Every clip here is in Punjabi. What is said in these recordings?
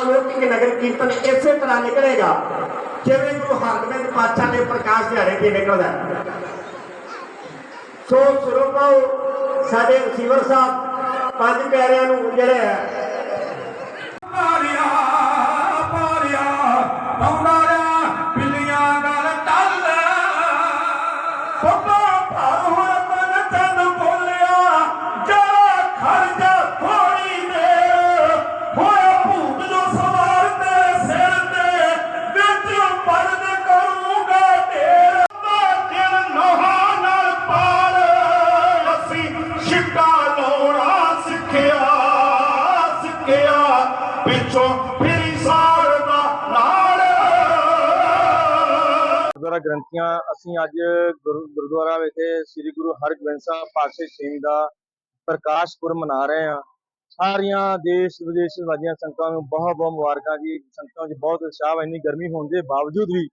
अमोटी नगर कीर्तन इसी तरह निकलेगा। जिमें गुरु हरगोबिंद पातशाह ने प्रकाश दिहाड़े से निकलता ਸੋ ਸਰੂਪਾਓ ਸਾਡੇ ਰਸੀਵਰ ਸਾਹਿਬ ਪੰਜ ਪਿਆਰਿਆਂ ਨੂੰ ਜਿਹੜੇ ਹੈ ਪਾਰਿਆ ਪਾਰਿਆ ਪੌਂਦਾਰਿਆ ਬਿੱਲੀਆਂ ਗਲ ਟੱਲ ਸਭਾ ਛਿੱਕਾ ਲਾਉਣਾ ਸਿੱਖਿਆ ਸਿੱਖਿਆ। ਪਿੱਛੋਂ ਫਿਰੀ ਸਾਰਦਾ ਨਾਲ ਗੁਰਦੁਆਰਾ ਗ੍ਰੰਥੀਆਂ, ਅਸੀਂ ਅੱਜ ਗੁਰਦੁਆਰਾ ਵਿਖੇ ਸ੍ਰੀ ਗੁਰੂ ਹਰਗੋਬਿੰਦ ਸਾਹਿਬ ਪਾਤਸ਼ਾਹੀ ਛੇਵੀਂ ਦਾ ਪ੍ਰਕਾਸ਼ ਪੁਰਬ ਮਨਾ ਰਹੇ ਹਾਂ। ਸਾਰੀਆਂ ਦੇਸ਼ ਵਿਦੇਸ਼ ਵਾਜੀਆਂ ਸੰਗਤਾਂ ਨੂੰ ਬਹੁਤ ਬਹੁਤ ਮੁਬਾਰਕਾਂ ਜੀ। ਸੰਗਤਾਂ 'ਚ ਬਹੁਤ ਉਤਸ਼ਾਹ ਵਾ, ਇੰਨੀ ਗਰਮੀ ਹੋਣ ਦੇ ਬਾਵਜੂਦ ਵੀ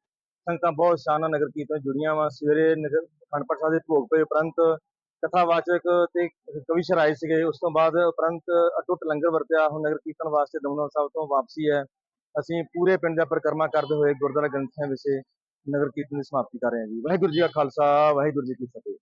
ਸੰਗਤਾਂ ਬਹੁਤ ਉਤਸ਼ਾਹ ਨਾਲ ਨਗਰ ਕੀਰਤਨ ਜੁੜੀਆਂ ਵਾ। ਸਵੇਰੇ ਨਗਰ ਅਖੰਡ ਪਾਠ ਸਾਹਿਬ ਦੇ ਭੋਗ ਪਏ, ਉਪਰੰਤ ਕਥਾਵਾਚਕ ਤੇ ਕਵੀ ਸ਼ਰਾਏ ਸੀਗੇ। ਉਸ ਤੋਂ ਬਾਅਦ ਉਪਰੰਤ ਅਟੁੱਟ ਲੰਗਰ ਵਰਤਿਆ। ਹੁਣ ਨਗਰ ਕੀਰਤਨ ਵਾਸਤੇ ਦਮਦਮਾ ਸਾਹਿਬ ਤੋਂ ਵਾਪਸੀ ਹੈ। ਅਸੀਂ ਪੂਰੇ ਪਿੰਡ ਦਾ ਪਰਿਕਰਮਾ ਕਰਦੇ ਹੋਏ ਗੁਰਦੁਆਰਾ ਗ੍ਰੰਥੀਆਂ ਵਿਖੇ ਨਗਰ ਕੀਰਤਨ ਦੀ ਸਮਾਪਤੀ ਕਰ ਰਹੇ ਹਾਂ ਜੀ। ਵਾਹਿਗੁਰੂ ਜੀ ਕਾ ਖਾਲਸਾ, ਵਾਹਿਗੁਰੂ ਜੀ ਕੀ ਫਤਿਹ।